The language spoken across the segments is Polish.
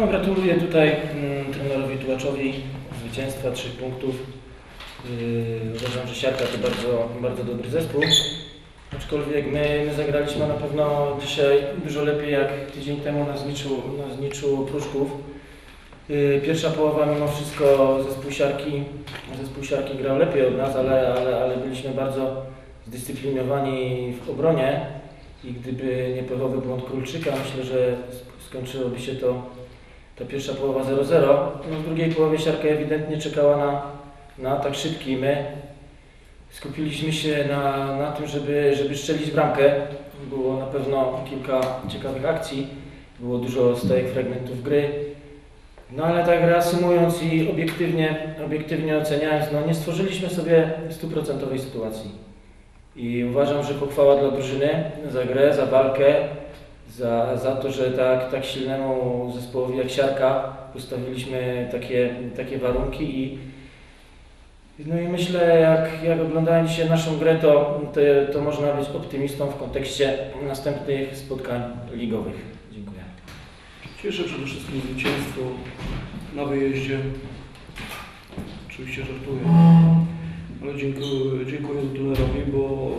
No, gratuluję tutaj mm, trenerowi Tułaczowi zwycięstwa, trzech punktów. Yy, uważam, że Siarka to bardzo, bardzo dobry zespół. Aczkolwiek my, my zagraliśmy na pewno dzisiaj dużo lepiej jak tydzień temu na Zniczu, na Zniczu Pruszków. Yy, Pierwsza połowa mimo wszystko zespół Siarki, zespół Siarki grał lepiej od nas, ale, ale, ale byliśmy bardzo zdyscyplinowani w obronie i gdyby nie pechowy błąd Królczyka, myślę, że sk- skończyłoby się to ta pierwsza połowa 0-0. No w drugiej połowie Siarka ewidentnie czekała na, na atak szybki. My skupiliśmy się na, na tym, żeby, żeby strzelić bramkę. Było na pewno kilka ciekawych akcji, było dużo stałych fragmentów gry. No ale tak reasumując i obiektywnie, obiektywnie oceniając, no nie stworzyliśmy sobie stuprocentowej sytuacji. I uważam, że pochwała dla drużyny za grę, za walkę, za, za to, że tak, tak silnemu zespołowi jak Siarka postawiliśmy takie, takie warunki i no i myślę, jak, jak oglądałem dzisiaj naszą grę, to, to, to można być optymistą w kontekście następnych spotkań ligowych. Dziękuję. Cieszę przede wszystkim zwycięstwo na wyjeździe. Oczywiście żartuję. Ale dziękuję, dziękuję trenerowi, bo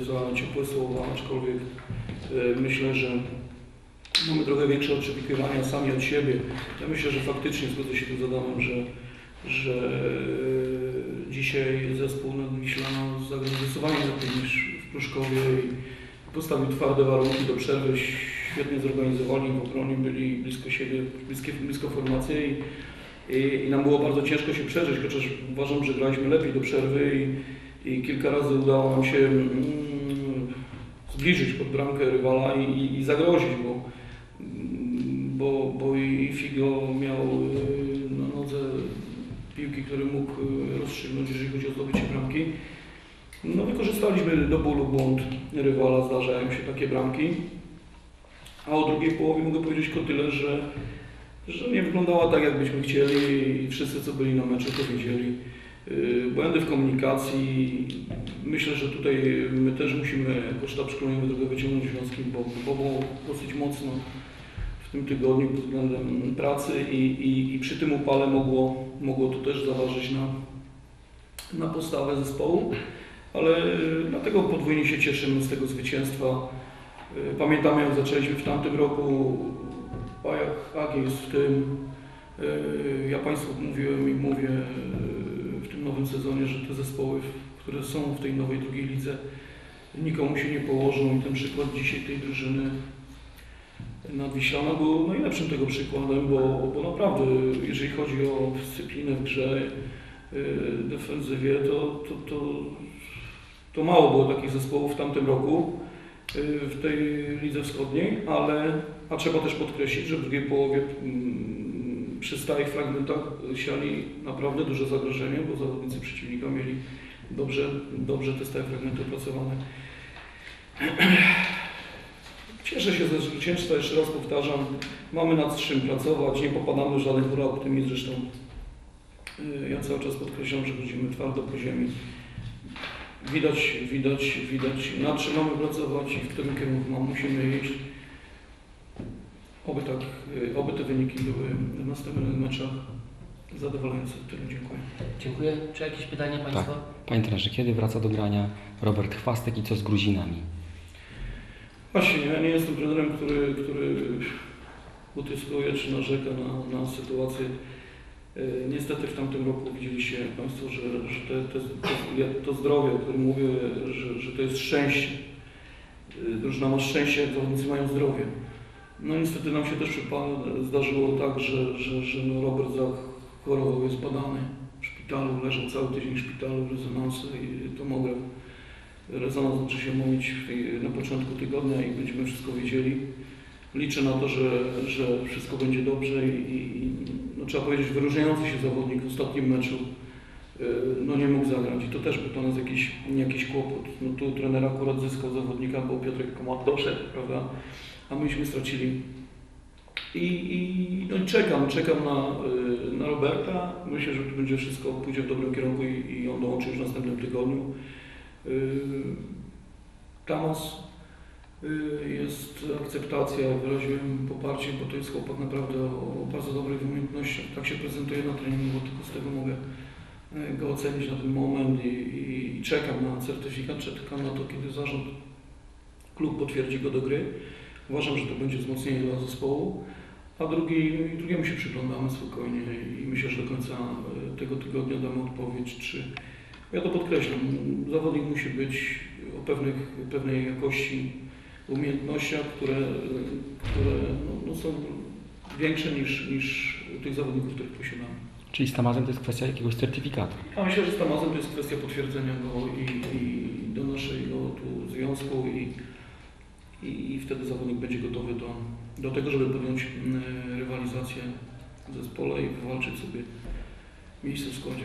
y, za ciepłe słowa, aczkolwiek y, myślę, że mamy trochę większe oczekiwania sami od siebie. Ja myślę, że faktycznie zgodzę się tu z Adamem, że, że y, dzisiaj zespół Nadwiślana zagrał zdecydowanie lepiej niż w Pruszkowie i postawił twarde warunki do przerwy, świetnie zorganizowani w obronie, byli blisko siebie, bliskie, blisko formacji i, i nam było bardzo ciężko się przeżyć, chociaż uważam, że graliśmy lepiej do przerwy i, i kilka razy udało nam się mm, zbliżyć pod bramkę rywala i, i, zagrozić, bo, mm, bo, bo i Figo miał y, na nodze piłki, które mógł y, rozstrzygnąć, jeżeli chodzi o zdobycie bramki. No wykorzystaliśmy do bólu błąd rywala, zdarzają się takie bramki. A o drugiej połowie mogę powiedzieć tylko tyle, że, że nie wyglądała tak, jakbyśmy chcieli i wszyscy, co byli na meczu, to wiedzieli. Yy, Błędy w komunikacji. Myślę, że tutaj my też musimy jako sztab szkoleniowy trochę wyciągnąć wnioski, bo, bo było dosyć mocno w tym tygodniu pod względem pracy i, i, i przy tym upale mogło, mogło to też zaważyć na, na postawę zespołu. Ale dlatego podwójnie się cieszymy z tego zwycięstwa. Y, Pamiętamy jak zaczęliśmy w tamtym roku, jest w tym. y, Ja Państwu mówiłem i mówię y, w tym nowym sezonie, że te zespoły, które są w tej nowej drugiej lidze, nikomu się nie położą i ten przykład dzisiaj tej drużyny Nadwiślana był najlepszym tego przykładem, bo, bo naprawdę jeżeli chodzi o dyscyplinę w grze, y, defensywie, to, to, to, to mało było takich zespołów w tamtym roku w tej lidze wschodniej, ale a trzeba też podkreślić, że w drugiej połowie mm, przy stałych fragmentach siali naprawdę duże zagrożenie, bo zawodnicy przeciwnika mieli dobrze, dobrze te stałe fragmenty opracowane. Cieszę się ze zwycięstwa, jeszcze raz powtarzam, mamy nad czym pracować, nie popadamy w żaden hura optymizm, zresztą y, ja cały czas podkreślam, że chodzimy twardo po ziemi. Widać, widać, widać nad czym mamy pracować i w którym kierunku musimy iść. Oby, tak, y, oby te wyniki były w następnych meczach zadowalające. Tyle dziękuję. Dziękuję. Czy jakieś pytania Państwa? Panie trenerze, kiedy wraca do grania Robert Chwastek i co z Gruzinami? Właśnie, ja nie jestem trenerem, który, który utyskuje czy narzeka na, na sytuację. E, Niestety w tamtym roku widzieliście Państwo, że, że te, to, ja- to zdrowie, o którym mówię, że, że to jest szczęście. E, Drużyna ma szczęście, zawodnicy mają zdrowie. No niestety nam się też przypa- zdarzyło tak, że, że, że no Robert zachorował, jest badany w szpitalu, leżał cały tydzień w szpitalu, rezonansy i tomograf. Rezonans zacznie się mówić na początku tygodnia i będziemy wszystko wiedzieli. Liczę na to, że, że wszystko będzie dobrze i, i no, trzeba powiedzieć, wyróżniający się zawodnik w ostatnim meczu y, no, nie mógł zagrać i to też był dla nas jakiś, jakiś kłopot. No, tu trener akurat zyskał zawodnika, bo Piotrek Komad doszedł, prawda, a myśmy stracili. I, i, no, czekam, czekam na, y, na Roberta. Myślę, że tu będzie wszystko pójdzie w dobrym kierunku i, i on dołączy już w następnym tygodniu. Yy, jest akceptacja, wyraziłem poparcie, bo to jest chłopak naprawdę o, bardzo dobrych umiejętnościach. Tak się prezentuje na treningu, tylko z tego mogę y, go ocenić na ten moment i, i, i czekam na certyfikat, czekam na to, kiedy zarząd, klub potwierdzi go do gry. Uważam, że to będzie wzmocnienie dla zespołu. A drugi, drugiemu się przyglądamy spokojnie i myślę, że do końca e, tego tygodnia damy odpowiedź, czy... Ja to podkreślam, zawodnik musi być o pewnych, pewnej jakości, umiejętnościach, które, które no, no są większe niż, niż u tych zawodników, których posiadamy. Czyli z Tamazem to jest kwestia jakiegoś certyfikatu. A myślę, że z Tamazem to jest kwestia potwierdzenia go i, i do naszego tu związku i, i, i wtedy zawodnik będzie gotowy do, do tego, żeby podjąć mm, rywalizację w zespole i wywalczyć sobie miejsce w składzie.